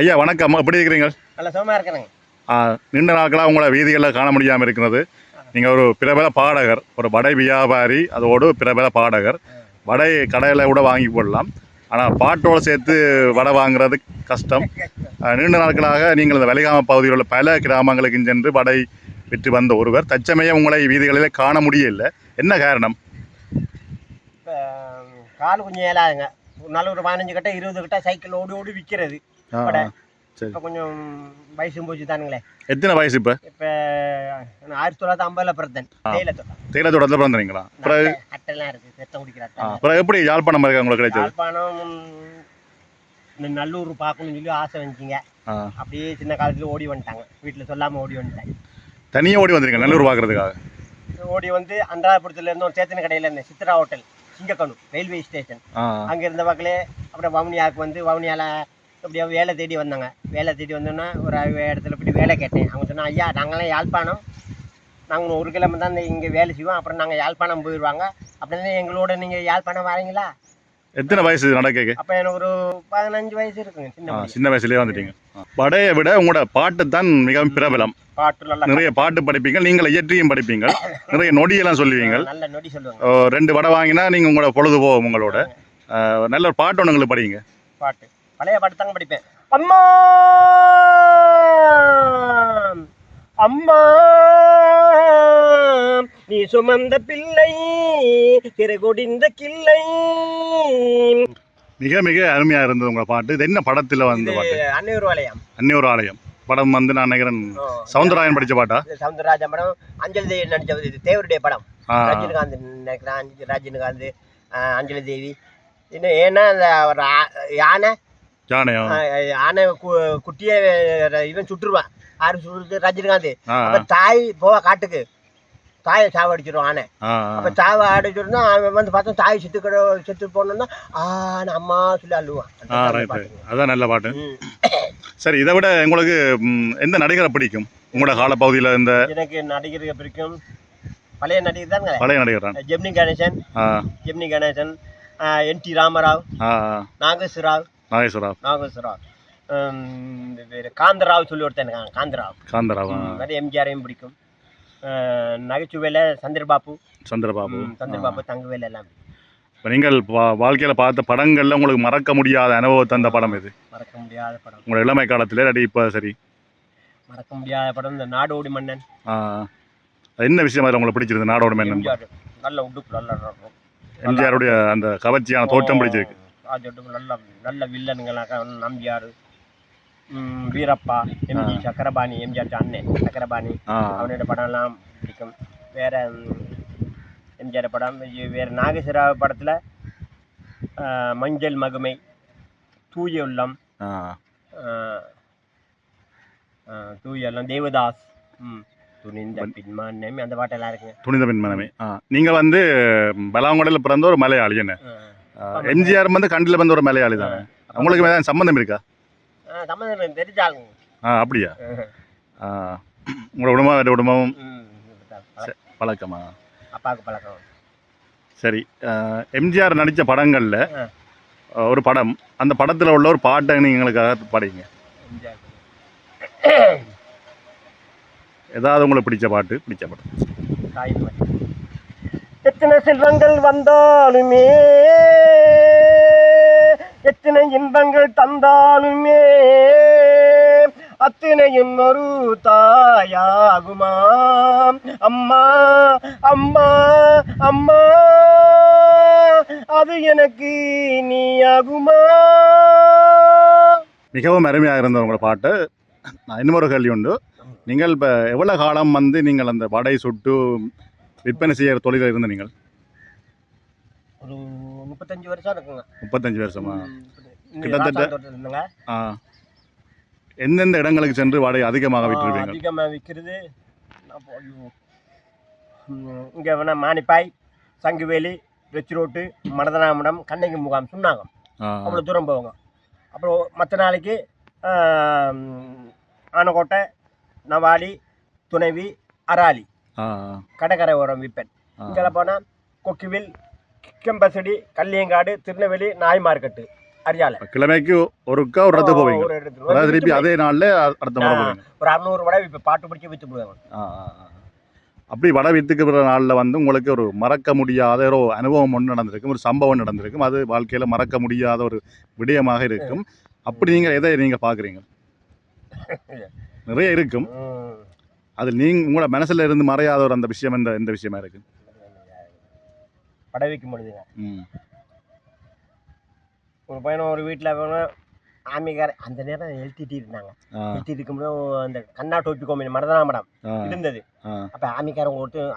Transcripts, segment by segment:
ஐயா வணக்கம். எப்படி இருக்கிறீங்க? நல்ல சுகமாக இருக்கிறேங்க. ஆ, நீண்ட நாட்களாக உங்களை வீதிகளில் காண முடியாமல் இருக்கிறது. நீங்கள் ஒரு பிரபல பாடகர் ஒரு வடை வியாபாரி அதோடு பிரபல பாடகர். வடை கடையில் கூட வாங்கி போடலாம். ஆனால் பாட்டோடு சேர்த்து வடை வாங்குறது கஷ்டம். நீண்ட நாட்களாக நீங்கள் இந்த வெலிகாம பகுதியில் உள்ள பல கிராமங்களுக்கு சென்று வடை விற்று வந்த ஒருவர். தற்சமயம் உங்களை வீதிகளில் காண முடியல. என்ன காரணம்? கால் கொஞ்சம் ஒரு நாள் ஒரு பதினஞ்சு கட்ட இருபது கட்ட சைக்கிள் ஓடி ஓடி விற்கிறது. இப்போ கொஞ்சம் வயசும் போச்சு தானுங்களே. எத்தனை வயசு இப்போ? இப்போ ஆயிரத்தி தொள்ளாயிரத்தி ஐம்பதில் பிறந்தேன். தேயிலை தோட்டம். தேயிலை தோட்டத்தில் பிறந்தீங்களா? அப்புறம் அட்டை- அட்டைலாம் இருக்குது ரத்தம் குடிக்கிற அட்டை. அப்புறம் எப்படி யாழ்ப்பாணம் இருக்க உங்களுக்கு கிடைச்சது? யாழ்ப்பாணம் இந்த நல்லூர் பார்க்கணும்னு சொல்லி ஆசை வந்துச்சிங்க அப்படியே சின்ன காலத்துல ஓடி வந்துட்டாங்க. வீட்டில் சொல்லாமல் ஓடி வந்துட்டாங்க தனியாக ஓடி வந்திருக்கீங்க நல்லூர் பார்க்குறதுக்காக? ஓடி வந்து அன்றாபுரத்துல இருந்து ஒரு சேத்தன கடையில் இருந்தேன். சித்ரா ஹோட்டல் சிங்கக்கனு ரயில்வே ஸ்டேஷன் அங்கே இருந்த பக்கலே அப்புறம் வவுனியாவுக்கு வந்து வவுனியாவில் அப்படியே வேலை தேடி வந்தாங்க. வேலை தேடி வந்தோன்னா ஒரு இடத்துல போய் வேலை கேட்டேன். அவங்க சொன்னா ஐயா நாங்களாம் யாழ்ப்பாணம். நாங்கள் ஒரு கிழமை தான் இங்கே வேலை செய்வோம். அப்புறம் நாங்கள் யாழ்ப்பாணம் போயிடுவாங்க அப்படின்னா எங்களோட நீங்கள் யாழ்ப்பாணம் வரீங்களா? எத்தனை வயசு நடக்க அப்போ எனக்கு ஒரு பதினஞ்சு வயசு இருக்குங்க சின்ன சின்ன வயசுலயே வந்துட்டீங்க. படையை விட உங்களோட பாட்டு தான் மிகவும் பிரபலம். பாட்டு நல்லா நிறைய பாட்டு படிப்பீங்க. நீங்கள் இயற்றியும் படிப்பீங்க. நிறைய நொடியெல்லாம் சொல்லுவீங்க. நல்ல நொடி சொல்லுவாங்க. ஓ, ரெண்டு வடை வாங்கினா நீங்கள் உங்களோட பொழுது போகும் உங்களோட நல்ல ஒரு பாட்டு ஒன்று உங்களுக்கு படிங்க. பாட்டு. பழைய பாட்டு தாங்க படிப்பேன். அம்மா! அம்மா! நீ சுமந்த பிள்ளை சிறகுடிந்த கிள்ளை. மிக மிக அருமையாக இருந்தது உங்களோட பாட்டு. இது என்ன படத்தில் வந்த பாட்டு? அன்னையூர் வளையம் அன்னியொரு ஆலயம் படம் வந்து நான் நினைக்கிறேன் சவுந்தரராயன் படித்த பாட்டா? இது சவுந்தரராஜா படம். அஞ்சலி தேவி நடிச்ச இது தேவருடைய படம். ரஜினிகாந்த் நினைக்கிறேன் ரஜினிகாந்த் அஞ்சலி தேவி. இன்னும் ஏன்னா அந்த யானை ஜானயம் ஆ, யானை குட்டியை இவன் சுட்டுருவான். யாரு சுடுறது ரஜினிகாந்த். அப்ப தாய் போவா காட்டுக்கு. தாயை சாவடிச்சிடும் ஆனை. அப்ப சாவை அடிச்சிருந்தா அவன் வந்து பார்த்தா தாய் செத்து கிட செத்து போனோம்னா ஆன அம்மா சொல்லி அழுவான். அதான் நல்ல பாட்டு. சரி இதை விட உங்களுக்கு எந்த நடிகரை பிடிக்கும்? உங்களோட காலப்பகுதியில் இந்த எனக்கு நடிகருக்கு பிடிக்கும். பழைய நடிகர் தாங்க பழைய நடிகர் தான். ஜெமினி கணேசன் ஜெமினி கணேசன் என் டி ராமராவ் நாகேஸ்வராவ் நாகேஸ்வரா இந்த பேரு காந்தராவ் சொல்லி ஒருத்தன் காந்தராவ். காந்தராவா? நிறைய எம்ஜிஆரையும் பிடிக்கும். நகைச்சுவையில சந்திரபாபு. சந்திரபாபு. சந்திரபாபு தங்கவேல் எல்லாம். இப்போ நீங்கள் வா- வாழ்க்கையில பார்த்த படங்கள்ல உங்களுக்கு மறக்க முடியாத அனுபவத்தை அந்த படம் இது மறக்க முடியாத படம். உங்களோட இளமை காலத்துல இல்லாட்டி இப்போ சரி. மறக்க முடியாத படம் இந்த நாடோடி மன்னன். அது என்ன விஷயம் அதில் உங்களுக்கு பிடிச்சிருந்து நாடோட மேனன் எம்ஜிஆர் நல்ல உடுப்பு நல்லா எம்ஜிஆருடைய அந்த கவர்ச்சியான தோற்றம் பிடிச்சிருக்கு. ராஜோட்டுக்கு நல்ல நல்ல வில்லனுங்களாக Nambiar. Veerappa M G Chakrapani MGR அண்ணன் சக்கரபாணி. அவனோட படம்லாம் பிடிக்கும். வேற எம்ஜிஆர் படம் வேற நாகேஸ்வரராவ் படத்தில் மஞ்சள் மகுமை தூய உள்ளம் தூய உள்ளம் தேவதாஸ் ம் துணிந்த பின்மான்யம் அந்த பாட்டெல்லாம் இருக்குங்க. துணித பின்மனமே நீங்கள் வந்து பலாங்குடையில் பிறந்த ஒரு மலையாளி என்ன? எம்ஜிஆர் வந்து கண்டில் பிறந்த ஒரு மலையாளி தானே? உங்களுக்கு ஏதாவது சம்மந்தம் இருக்கா? தமிழ் தெரிஞ்சாளுங்க. ஆ அப்படியா? உங்களோட குடும்பம் வேறு குடும்பம் ம், பழக்கமா அப்பாவுக்கு பழக்கம். சரி எம்ஜிஆர் நடித்த படங்களில். ஒரு படம் அந்த படத்தில் உள்ள ஒரு பாட்டை நீங்கள் எங்களுக்காக பாடிங்க. ஏதாவது உங்களுக்கு பிடிச்ச பாட்டு பிடிச்ச படம். எத்தனை செல்வங்கள் வந்தாலுமே எத்தனை இன்பங்கள் தந்தாலுமே அத்தனையும் ஒரு தாயாகுமா? அம்மா அம்மா அம்மா அது எனக்கு நீயாகுமா மிகவும் அருமையாக இருந்தது உங்களோட பாட்டு. நான் இன்னொரு கேள்வி உண்டு. நீங்கள் இப்போ எவ்வளோ காலம் வந்து நீங்கள் அந்த வடை சுட்டு விற்பனை செய்கிற தொழிலில் இருந்த நீங்கள்? ஒரு முப்பத்தஞ்சு வருஷம் இருக்குங்க. முப்பத்தஞ்சு வருஷமா? கிட்டத்தட்ட- ஆ. எந்தெந்த இடங்களுக்கு சென்று வடை அதிகமாக விட்டுருவீங்க அதிகமாக விற்கிறது இங்கே வேணா மானிப்பாய் சங்குவேலி வெச்சி ரோட்டு மடதனாமடம் கண்ணகி முகாம் ஆ. அவ்வளோ தூரம் போவாங்க. அப்புறம் மற்ற நாளைக்கு ஆனக்கோட்டை நவாலி துணைவி அராலி. கடற்கரை ஓரம் விற்பேன். இங்கே போனால் கொக்கிவில் கெம்பசடி கல்லியங்காடு திருநெல்வேலி நாய் மார்க்கெட்டு அரியால கிழமைக்கு ஒருக்கா ஒரு இடத்துக்கு போவீங்க. திருப்பி அதே நாள்ல அடுத்த ஒரு அறுநூறு வடை இப்போ பாட்டு பிடிச்சி வித்து போடுவாங்க. அப்படி வடை வித்துக்கிற நாளில் வந்து உங்களுக்கு ஒரு மறக்க முடியாத ஒரு அனுபவம் ஒன்று நடந்திருக்கும். ஒரு சம்பவம் நடந்திருக்கும். அது வாழ்க்கையில் மறக்க முடியாத ஒரு விடயமாக இருக்கும். அப்படி நீங்கள் எதை நீங்கள் பார்க்குறீங்க? நிறைய இருக்கும். அது நீங்கள் உங்களோட மனசுல இருந்து மறையாத ஒரு அந்த விஷயம் இந்த இந்த விஷயமா இருக்கு? வடை வைக்கும் பொழுதுங்க ம். ஒரு பையனும் ஒரு வீட்டில் போனோம் ஆமிக்கார அந்த நேரம் எழுத்திட்டு இருந்தாங்க. எழுத்திட்டு இருக்கும்போது அந்த கண்ணா டோப்பி கோமில் மரதனா மடம் இருந்தது. அப்போ ஆமிக்காரங்க ஒருத்தர்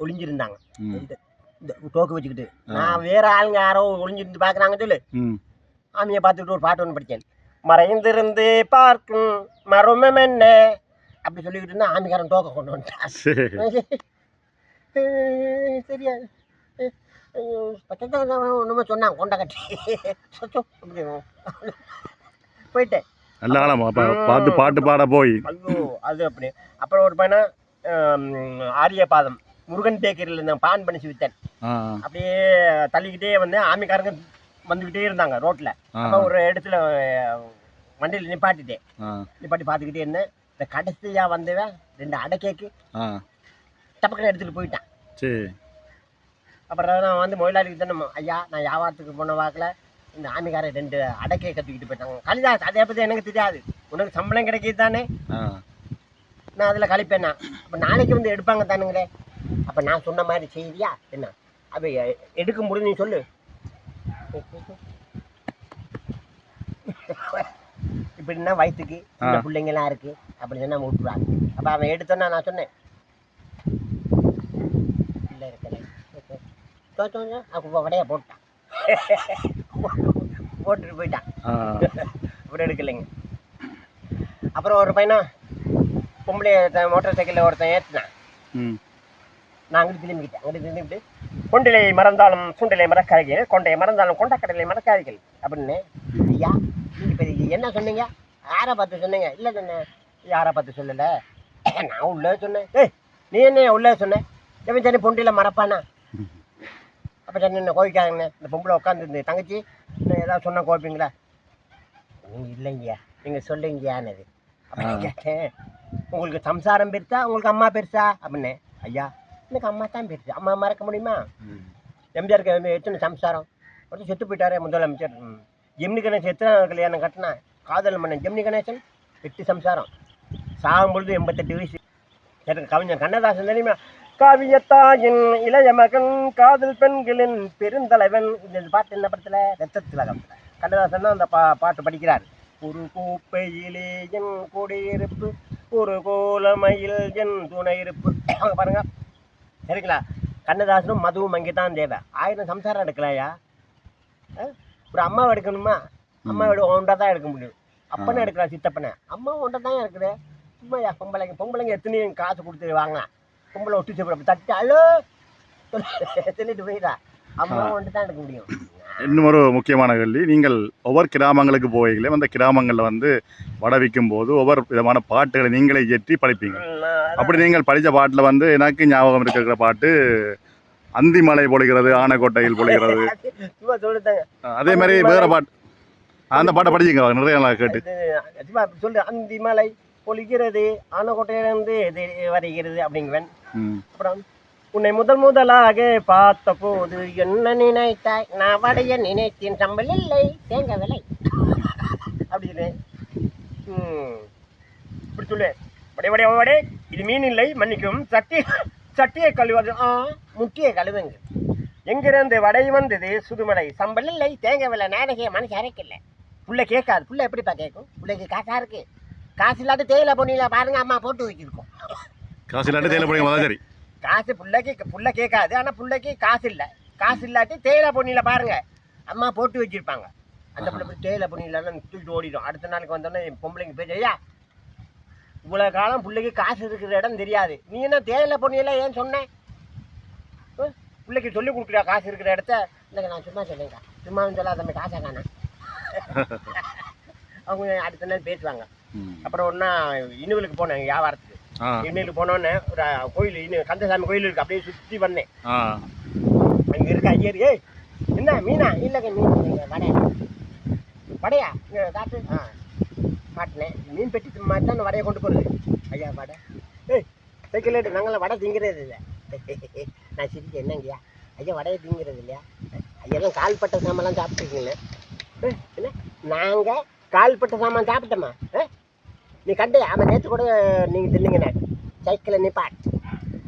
ஒளிஞ்சிருந்தாங்க. இந்த டோக்கு வச்சுக்கிட்டு. நான் வேற ஆளுங்க யாரோ ஒளிஞ்சிருந்து பார்க்குறாங்க சொல்லு. ஆமியை பார்த்துக்கிட்டு ஒரு பாட்டு ஒன்று படித்தேன் மறைந்திருந்து பார்க்கும் மர்மம் என்ன? அப்படி சொல்லிக்கிட்டு இருந்தா ஆமிக்காரன் டோக்க கொண்டு வந்துட்டான். சரி. சரியா? ஒன்றுமே சொன்னாங்க கொண்ட கட்டி. சொச்சோ அப்படி போயிட்டேன் நல்ல அப்போ பார்த்து பாட்டு பாட போய். ஐயோ அது அப்படி. அப்புறம் ஒரு பையனா ஆரிய பாதம் முருகன் பேக்கரியில் இருந்தேன் பான் பண்ணி வித்தேன். அப்படியே தள்ளிக்கிட்டே வந்து ஆமிக்காரங்க வந்துக்கிட்டே இருந்தாங்க ரோட்டில் அப்போ ஒரு இடத்துல வண்டியில் நிப்பாட்டிட்டேன். நிப்பாட்டி பார்த்துக்கிட்டே இருந்தேன். இந்த கடைசியாக வந்தவன் ரெண்டு அடை கேக்கு ஆ. டப்பக்கடை எடுத்துகிட்டு போயிட்டான். சரி. அப்புறம் நான் வந்து முதலாளிக்கு தானே ஐயா நான் வியாபாரத்துக்கு போன வாக்கில் இந்த ஆமிக்காரன் ரெண்டு அடக்கையை கற்றுக்கிட்டு போயிட்டாங்க கலிதாஸ் அதை பற்றி எனக்கு தெரியாது. உனக்கு சம்பளம் கிடைக்கிது தானே? நான் அதில் கழிப்பேன்? நான் அப்போ நாளைக்கு வந்து எடுப்பாங்க தானுங்களே. அப்போ நான் சொன்ன மாதிரி செய்தியா? என்ன? அப்போ எடுக்க முடியும் நீ சொல்லு. இப்படின்னா வயிற்றுக்கு சின்ன ஆ. அப்படி சொன்னா விட்டுருவாங்க. அப்போ அவன் எடுத்தோன்னா நான் சொன்னேன். இல்லை இருக்கல அப்போ வடையை போட்டான். போட்டுட்டு போயிட்டான். ஆ. அப்புறம் எடுக்கலைங்க. அப்புறம் ஒரு பையனா பொம்பளை மோட்டார் சைக்கிளில் ஒருத்தன் ஏற்றினான் ம். நான் அங்கிட்டு திரும்பிக்கிட்டேன். அங்கிட்டு திரும்பிட்டு கொண்டிலை மறந்தாலும் சுண்டிலை மறக்காதீர்கள். கொண்டையை மறந்தாலும் கொண்டக்கடலை மறக்காதீர்கள். அப்படின்னு ஐயா நீங்க இப்போ இது என்ன சொன்னீங்க? யாரை பார்த்து சொன்னீங்க. இல்லை சொன்னேன். யாரை பார்த்து சொல்லலை? நான் உள்ளே சொன்னேன். ஏய் நீ என்ன உள்ளே சொன்னேன் எவன் சரி பொண்டியில் மறப்பானா? அப்போ சொன்ன என்ன கோவிக்காங்கண்ணே இந்த பொம்பளை உட்காந்துருந்து தங்கச்சி இன்னும் ஏதாவது சொன்னால் கோவிப்பீங்களா? நீங்கள் இல்லைங்கய்யா நீங்கள் சொல்லுங்கய்யானது. அப்போ. கேட்டேன் உங்களுக்கு சம்சாரம் பெருசா உங்களுக்கு அம்மா பெருசா? அப்படின்னு ஐயா எனக்கு அம்மா தான் பெருசு. அம்மா மறக்க முடியுமா. எம்ஜிஆருக்கு எத்தனை சம்சாரம்? ஒருத்தர் செத்து போயிட்டாரே முதலமைச்சர். ஜெமினி கணேசன் எத்தனை கல்யாணம் கட்டினா காதல் மன்னன் ஜெமினி கணேசன்? எட்டு சம்சாரம். சாகும் பொழுது எண்பத்தெட்டு வயசு. எனக்கு கவிஞர் கண்ணதாசன் தெரியுமா? காவியத்தாயின் இளைய மகன் காதல் பெண்களின் பெருந்தலைவன். இந்த பாட்டு என்ன படத்தில்? ரத்தத்தில் கண்ணதாசன் தான் அந்த பா பாட்டு படிக்கிறார். ஒரு கோப்பையிலே என் குடியிருப்பு ஒரு கோலமையில் என் துணை இருப்பு. அவங்க பாருங்க. சரிங்களா? கண்ணதாசனும் மதுவும் அங்கே தான் தேவை. ஆயிரம் சம்சாரம் எடுக்கலாயா? ஒரு அம்மாவை எடுக்கணுமா? அம்மா விட ஒன்றா தான் எடுக்க முடியும். அப்பனே. எடுக்கலாம் சித்தப்பனை. அம்மா ஒன்றா தான் இருக்குது. சும்மா யா பொம்பளைங்க பொம்பளைங்க எத்தனையும் காசு கொடுத்து வாங்க பொம்பளை ஒட்டி சாப்பிட தட்டு அழோ சொல்லிட்டு போயிடா அம்மா. ஒன்று தான் எடுக்க முடியும் இன்னும் ஒரு முக்கியமான கேள்வி நீங்கள் ஒவ்வொரு கிராமங்களுக்கு போவீங்களே அந்த கிராமங்களில் வந்து வடை விற்கும் போது ஒவ்வொரு விதமான பாட்டுகளை நீங்களே இயற்றி படிப்பீங்க அப்படி நீங்கள் படித்த பாட்டில் வந்து எனக்கு ஞாபகம் இருக்கிற பாட்டு அந்திமலை பொழிகிறது ஆனைக்கோட்டையில் பொழிகிறது அதே மாதிரி வேற பாட்டு அந்த பாட்டை படிச்சுங்க நிறைய நாள் கேட்டு சொல்லு அந்தி மலை பொழிகிறது ஆனக்கோட்டையிலிருந்து இது வருகிறது அப்படிங்குவேன். அப்புறம் உன்னை முதல் முதலாக பார்த்த போது என்ன நினைத்தாய்? நான் வடைய நினைத்தேன் சம்பல் இல்லை தேங்க விலை. அப்படின்னு. இப்படி சொல்லு. வடை வடை வடை இது மீன் இல்லை மன்னிக்கும் சட்டி சட்டியை கழுவது ஆ முட்டியை கழுவுங்க எங்கிருந்து வடை வந்தது சுதுமலை சம்பல் இல்லை தேங்க விலை நாடகே மனுஷன் அரைக்கல. புள்ள கேட்காது. புள்ள எப்படிப்பா கேட்கும்? பிள்ளைக்கு காசா இருக்கு. காசு இல்லாத தேயிலை பொண்ணில பாருங்க அம்மா போட்டு வச்சிருக்கோம் காசு இல்லாட்டி தேயிலை அதான் சரி. காசு புள்ளைக்கு புள்ள கேட்காது ஆனால் புள்ளைக்கு காசு இல்லை. காசு இல்லாட்டி தேயிலை பொண்ணியில் பாருங்க அம்மா போட்டு வச்சிருப்பாங்க. அந்த பிள்ளை போய் தேயிலை பொண்ணியில் தூக்கிட்டு ஓடிடும். அடுத்த நாளைக்கு வந்தோடனே என் பொம்பளைங்க பேச ஐயா இவ்வளோ காலம் பிள்ளைக்கு காசு இருக்கிற இடம் தெரியாது. நீ என்ன தேயிலை பொண்ணியில் ஏன் சொன்னேன் பிள்ளைக்கு சொல்லி கொடுக்குறியா காசு இருக்கிற இடத்த? இல்லைங்க நான் சும்மா சொல்லுங்க. சும்மா சொல்லாத தம்பி காசை காணேன் அவங்க அடுத்த நாள் பேசுவாங்க. அப்புறம் ஒன்றா இனுவலுக்கு போனேன் வியாபாரத்துக்கு. ஆ. இன்னைக்கு போனோன்னே ஒரு கோயில் இன்னும் கந்தசாமி கோயில் இருக்கு அப்படியே சுற்றி ஆ. அங்கே இருக்க ஐயர் ஏய் என்ன மீனா? இல்லைங்க மீன் வடை. வடையா இங்க காட்டு. ஆ. காட்டினேன். மீன் பெட்டி மாதிரி தான் வடையை கொண்டு போகிறது ஐயா வடை. ஏய் சைக்கிள் நாங்களாம் வடை திங்கிறது இல்லை. நான் சிரிக்க என்னங்கய்யா? ஐயா வடையை திங்கிறது இல்லையா ஐயா தான் கால்பட்ட சாமான்லாம் சாப்பிட்ருக்கீங்களே என்ன? நாங்கள் கால்பட்ட சாமான் சாப்பிட்டம்மா ஆ? நீ கண்டு அவன் நேற்று கூட நீங்கள் தில்லிங்கண்ணே சைக்கிளை நிப்பாட்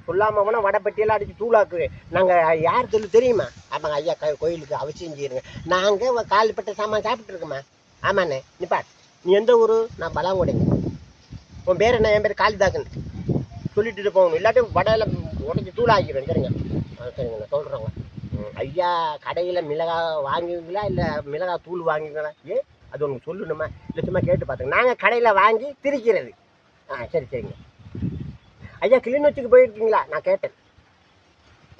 சொல்லாமல் போனால் வடப்பட்டியெல்லாம் அடித்து தூளாக்கு. நாங்கள் யார் சொல்லி தெரியுமா? ஆமாங்க ஐயா க கோயிலுக்கு அவசியம் செய்யுங்க நாங்கள் கால்பட்ட சாமான் சாப்பிட்ருக்கோமா ஆமாண்ணே நிப்பாட் நீ எந்த ஊர்? நான் பலாங்குடைங்க. உன் பேர் என்ன? என் பேர் காளிதாசன். சொல்லிட்டு போகணும். இல்லாட்டி வடையில் உடஞ்சி தூளாக்கிடுவேன். சரிங்க? ஆ, சரிங்க நான் ஐயா கடையில் மிளகா வாங்குவீங்களா? இல்லை மிளகா தூள் வாங்குவீங்களா? ஏ? அது உங்களுக்கு சொல்லணுமா? இல்லை சும்மா கேட்டு பார்த்துங்க நாங்கள் கடையில் வாங்கி திரிக்கிறது. ஆ சரி சரிங்க. ஐயா கிளிநொச்சிக்கு போயிருக்கீங்களா? நான் கேட்டேன்.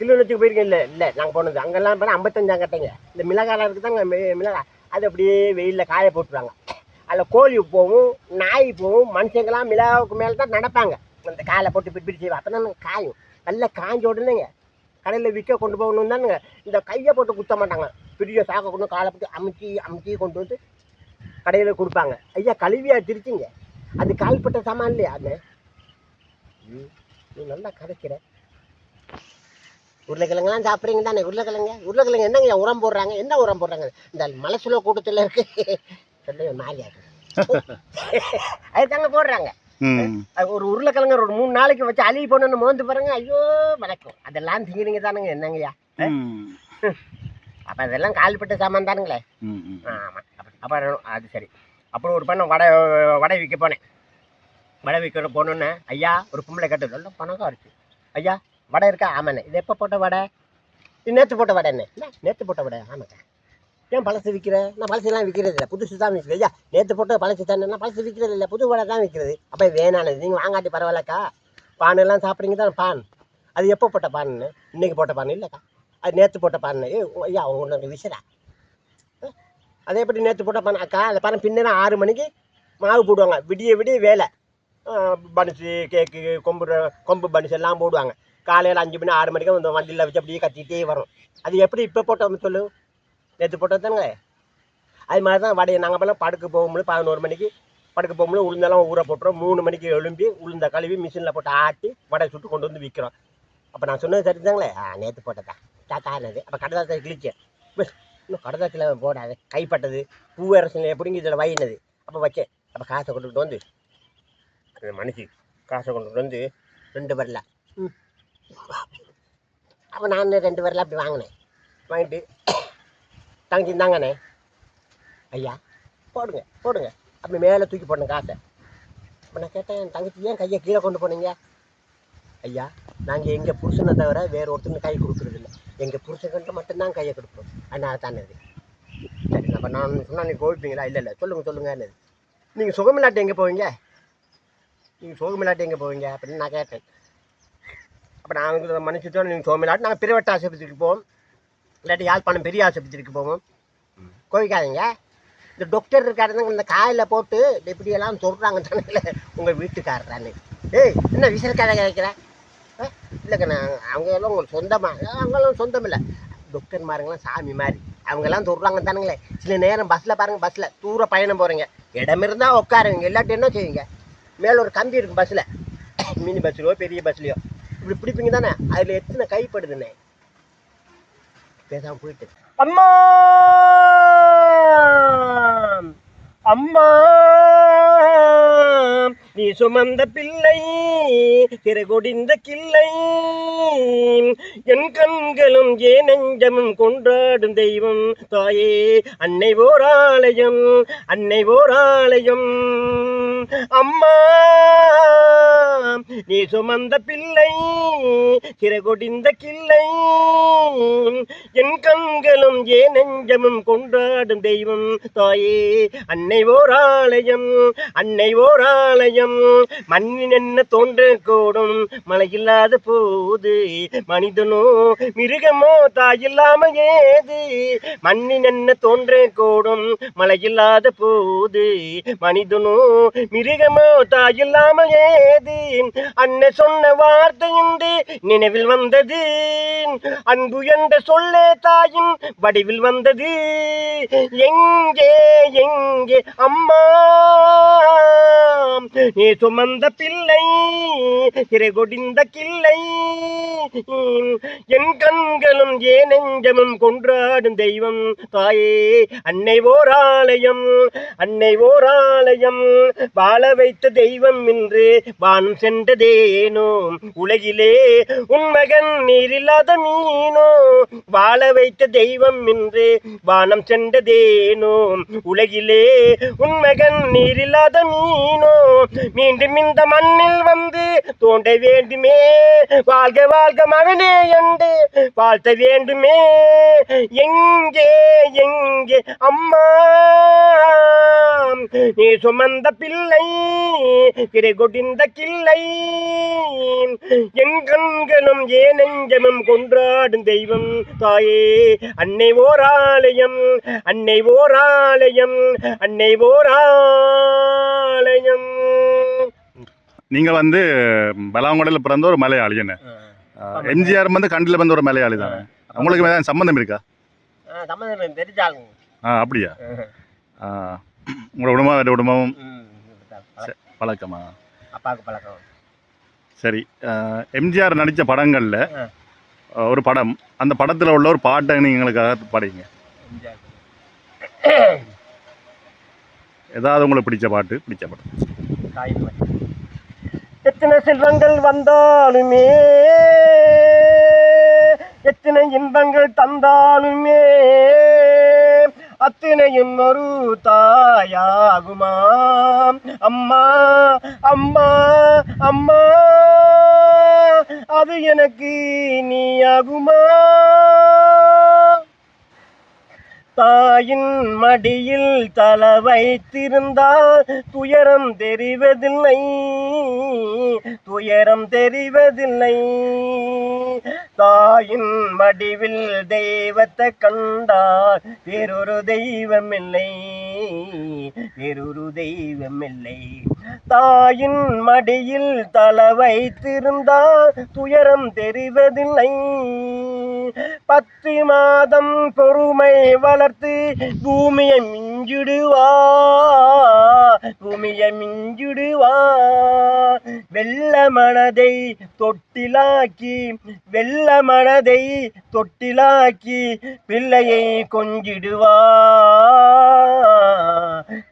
கிளிநொச்சிக்கு போயிருக்கேன். இல்லை இல்லை நாங்கள் போனது. அங்கெல்லாம் போனால் ஐம்பத்தஞ்சாங்க கட்டைங்க இந்த மிளகாலாம் இருக்குது தாங்க மிளகா. அது அப்படியே வெயிலில் காய போட்டுருவாங்க. அதில் கோழி போகும் நாய் போகும் மனுஷங்களாம் மிளகாவுக்கு மேலே தான் நடப்பாங்க. அந்த காலை போட்டு பிடிப்பிடி செய்வோம் அப்போ தான் காயும். நல்லா காய்ஞ்ச உடனேங்க கடையில் விற்க கொண்டு போகணும் தானுங்க. இந்த கையை போட்டு குத்த மாட்டாங்க. பெரிய சாக்கை கொண்டு காலை போட்டு அமுக்கி அமுக்கி கொண்டு வந்து கடையில் கொடுப்பாங்க. ஐயா கழுவியா திருச்சிங்க. அது கால்பட்ட சாமான் இல்லையா? ம், நீ நல்லா கதைக்கிற. உருளைக்கிழங்குலாம் சாப்பிட்றீங்க தானே? உருளைக்கிழங்கு? உருளைக்கிழங்கு என்னங்க உரம் போடுறாங்க? என்ன உரம் போடுறாங்க? இந்த மலசுல கூட்டத்தில் இருக்கு. சொல்ல மாலியாக்கு அது தாங்க போடுறாங்க. ஒரு உருளைக்கிழங்கு ஒரு மூணு நாளைக்கு வச்சு அழுகி போனோன்னு மோந்து பாருங்க. ஐயோ வணக்கம். அதெல்லாம் திங்கிறீங்க தானுங்க. என்னங்கய்யா அப்போ அதெல்லாம் கால்பட்ட சாமான் தானுங்களே. ஆமாம் அப்புறம் அது சரி. அப்புறம் ஒரு பண்ண வடை வடை விற்க போனேன். வடை விற்க போனோன்னே ஐயா ஒரு பொம்பளை கட்டு நல்ல பணக்கம் இருக்குது ஐயா வடை இருக்கா? ஆமாண்ணே. இது எப்போ போட்ட வடை? இது நேற்று போட்ட வடை என்ன இல்லை நேற்று போட்ட வடை ஆமாக்கா. ஏன் பழசு விற்கிற? நான் பழசுலாம் விற்கிறது இல்லை புதுசு தான் விற்கிறது. ஐயா நேற்று போட்டு பழசு தானே? நான் பழசு விற்கிறது இல்லை புது வடை தான் விற்கிறது. அப்போ வேணானது நீங்கள் வாங்காட்டி பரவாயில்லக்கா. பானெல்லாம் சாப்பிட்றீங்க தான் பான்? அது எப்போ போட்ட பான்னு இன்னைக்கு போட்ட பான் இல்லைக்கா. அது நேற்று போட்ட பான்னு ஏய் ஐயா உங்களுக்கு விசிறா. அதே எப்படி நேற்று போட்ட பணம் அக்கா அந்த பானை பின்னா ஆறு மணிக்கு மாவு போடுவாங்க. விடிய விடிய வேலை. பனிச்சு கேக்கு கொம்பு கொம்பு பனிச்சு எல்லாம் போடுவாங்க. காலையில் அஞ்சு மணி ஆறு மணிக்கு அந்த வண்டியில் வச்சு அப்படியே கத்திட்டே வரும். அது எப்படி இப்போ போட்டோம் சொல்லு. நேற்று போட்டது தானுங்க. அது மாதிரி தான் வடையை நாங்கள் போல படுக்க போகும்போது பதினோரு மணிக்கு படுக்க போகும்போது உளுந்தெல்லாம் ஊற போட்டுறோம் மூணு மணிக்கு எழும்பி உளுந்த கழுவி மிஷினில் போட்டு ஆட்டி வடை சுட்டு கொண்டு வந்து விற்கிறோம் அப்போ நான் சொன்னது சரிதாங்களே? ஆ நேற்று போட்டதா. தாத்தானது அப்போ கடதாத்தை கிழிச்சேன். இன்னும் கடதாத்தில் போடாது கைப்பட்டது பூவரசனை பிடிங்கி இதில் வைனது அப்போ வச்சேன் அப்போ காசை கொண்டுகிட்டு வந்து அந்த மனுஷி காசை கொண்டுகிட்டு வந்து ரெண்டு வரல. ம். அப்போ நான் ரெண்டு வரல அப்படி வாங்கினேன். வாங்கிட்டு தங்கச்சி தாங்கண்ணே ஐயா போடுங்க போடுங்க. அப்படி மேலே தூக்கி போடணும் காசை. அப்போ நான் கேட்டேன் என் தங்கச்சி ஏன் கையை கீழே கொண்டு போனீங்க? ஐயா நாங்கள் எங்கள் புருஷனை தவிர வேறு ஒருத்தனுக்கு கை கொடுக்குறது இல்லை. எங்கள் புருஷன்கிட்ட மட்டும்தான் கையை கொடுப்போம். அதனால தானே சரி அப்போ நான் சொன்னால் நீங்கள் கோவிப்பீங்களா? இல்லை இல்லை. சொல்லுங்கள் சொல்லுங்கன்னு நீங்கள் சுகமில்லாட்டி எங்கே போவீங்க? நீங்கள் சுகமில்லாட்டி எங்கே போவீங்க? அப்படின்னு நான் கேட்டேன். அப்போ நான் வந்து மன்னிச்சுட்டோம் நீங்கள் சுகமில்லாட்டி நாங்கள் பிரைவேட் ஆஸ்பத்திரிக்கு போவோம். இல்லாட்டி யாழ்ப்பாணம் பெரிய ஆஸ்பத்திரிக்கு போவோம். கோவிக்காதீங்க. இந்த டாக்டர் இருக்காருங்க இந்த காயில் போட்டு இப்படியெல்லாம் சொல்கிறாங்க தானே உங்கள் வீட்டுக்காரரான்னு ஏய் என்ன விசரக்கார கிடைக்கிறேன் இல்லைங்க நான் அவங்க எல்லாம் உங்களுக்கு சொந்தமா? அவங்களும் சொந்தம் இல்லை டாக்டர் மாருங்களாம் சாமி மாதிரி அவங்கெல்லாம் தொடுறாங்க தானுங்களே சில நேரம் பஸ்ஸில் பாருங்கள் பஸ்ஸில் தூர பயணம் போகிறீங்க இடம் இருந்தால் உட்காருங்க இல்லாட்டி என்ன செய்வீங்க? மேலே ஒரு கம்பி இருக்கும் பஸ்ஸில் மினி பஸ்லையோ பெரிய பஸ்லையோ இப்படி பிடிப்பீங்க தானே? அதில் எத்தனை கைப்படுதுண்ணே பேசாமல் போயிட்டு. அம்மா! அம்மா! நீ சுமந்த பிள்ளை திரகொடிந்த கிள்ளை. என் கண்களும் ஏன் நெஞ்சமும் கொண்டாடும் தெய்வம்? தாயே அன்னை ஓராலயம் அன்னை ஓராலயம் அம்மா நீ சுமந்த பிள்ளை திரகொடிந்த கிள்ளை. என் கண்களும் ஏ நெஞ்சமும் கொண்டாடும் தெய்வம் தாயே. அன்னை ஓராலயம் அன்னை ஓராலயம். மண்ணின் என்ன தோன்ற கூடும் மழையில்லாத போது. மனிதனோ மிருகமோ தாயில்லாம ஏது? மண்ணின் என்ன தோன்ற கூடும் மழையில்லாத போது. மனிதனோ மிருகமோ தாயில்லாம ஏது? அன்னை சொன்ன வார்த்தை நினைவில் வந்தது. அன்பு என்ற சொல்லே தாயின் வடிவில் வந்தது. எங்கே எங்கே அம்மா நீ சுமந்த பிள்ளை திரைகொடிந்த கிள்ளை என் கண்களும் ஏன் நெஞ்சமும் கொன்றாடும் தெய்வம்? தாயே அன்னை ஓராலயம் அன்னை ஓராலயம் வாழ வைத்த தெய்வம் என்று வானம் சென்றதேனோ? உலகிலே உன் மகன் நீரில்லாத மீனோ வாழ வைத்த தெய்வம் என்று வானம் சென்றதேனோ? உலகிலே உன் மகன் நீரில்லாத மீனோ மீண்டும் இந்த மண்ணில் வந்து தோண்ட வேண்டுமே. வாழ்க வாழ்க மகனே என்று வாழ்த்த வேண்டுமே. எங்கே எங்கே அம்மா? நீ சுமந்த பிள்ளை திரை கொடிந்த கிள்ளை. என் கண்களும் ஏன் நெஞ்சமும் கொன்றாடும் தெய்வம் தாயே. அன்னை ஓராலயம் அன்னை ஓராலயம். அன்னை ஓராலயம் நீங்கள் வந்து பலாங்குடையில் பிறந்த ஒரு மலையாளி என்ன? எம்ஜிஆர் வந்து கண்டில் பிறந்த ஒரு மலையாளி தானே? உங்களுக்கு ஏதாவது சம்மந்தம் இருக்கா? சம்மந்தம் தெரிஞ்சாளுங்க ஆ அப்படியா? உங்களோட குடும்பம் வேறு குடும்பம் பழக்கமா அப்பாவுக்கு பழக்கம். சரி எம்ஜிஆர் நடித்த படங்களில். ஒரு படம் அந்த படத்தில் உள்ள ஒரு பாட்டை நீங்கள் எங்களுக்காக பாடிங்க ஏதாவது உங்களுக்கு பிடிச்ச பாட்டு பிடிச்ச பாட்டு எத்தனை செல்வங்கள் வந்தாலுமே எத்தனை இன்பங்கள் தந்தாலுமே அத்தனையும் ஒரு தாயாகுமா? அம்மா அம்மா அம்மா அது எனக்கு நீயாகுமா? தாயின் மடியில் தல வைத்திருந்தால் துயரம் தெரிவதில்லை. துயரம் தெரிவதில்லை. தாயின் மடிவில் தெய்வத்தை கண்டால் வேறொரு தெய்வமில்லை. வேறொரு தெய்வமில்லை. தாயின் மடியில் தல வைத்திருந்தால் துயரம் தெரிவதில்லை. பத்து மாதம் பொறுமை வளர்த்து பூமியை மிஞ்சுடுவா பூமியை மிஞ்சுடுவா. வெள்ள மனதை தொட்டிலாக்கி வெள்ள மனதை தொட்டிலாக்கி பிள்ளையை கொஞ்சிடுவா.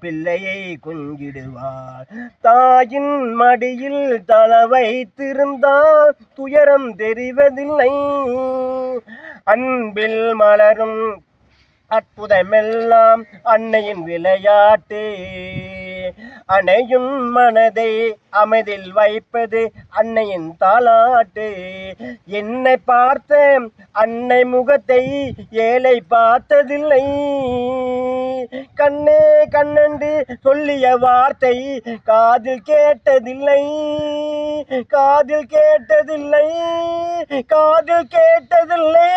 பிள்ளையை கொஞ்சிடுவார் தாயின் மடியில் தல வைத்திருந்தால் துயரம் தெரிவதில்லை. அன்பில் மலரும் அற்புதமெல்லாம் அன்னையின் விளையாட்டு. அணையும் மனதை அமைதில் வைப்பது அன்னையின் தாளாட்டு. என்னை பார்த்த அன்னை முகத்தை ஏழை பார்த்ததில்லை. கண்ணே கண்ணென்று சொல்லிய வார்த்தை காதில் கேட்டதில்லை. காதில் கேட்டதில்லை. காதில் கேட்டதில்லை.